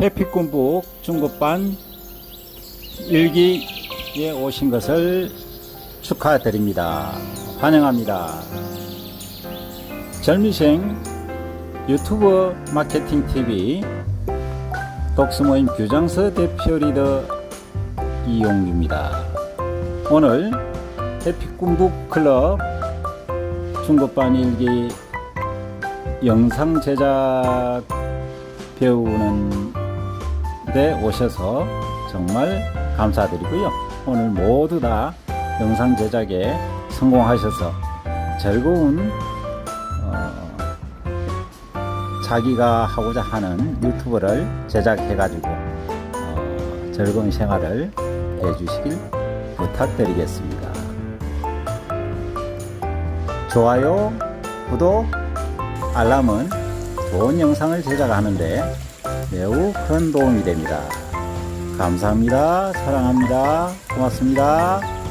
해피꿈북 중급반 일기에 오신 것을 축하드립니다. 환영합니다. 젊이생 유튜브 마케팅 TV 독서모임 규정서 대표 리더 이용규입니다. 오늘 해피꿈북 클럽 중급반 일기 영상 제작 배우는 데 오셔서 정말 감사드리고요. 오늘 모두 다 영상 제작에 성공하셔서 즐거운 어, 자기가 하고자 하는 유튜브를 제작해가지고 어, 즐거운 생활을 해주시길 부탁드리겠습니다. 좋아요, 구독, 알람은 좋은 영상을 제작하는데 매우 큰 도움이 됩니다. 감사합니다. 사랑합니다. 고맙습니다.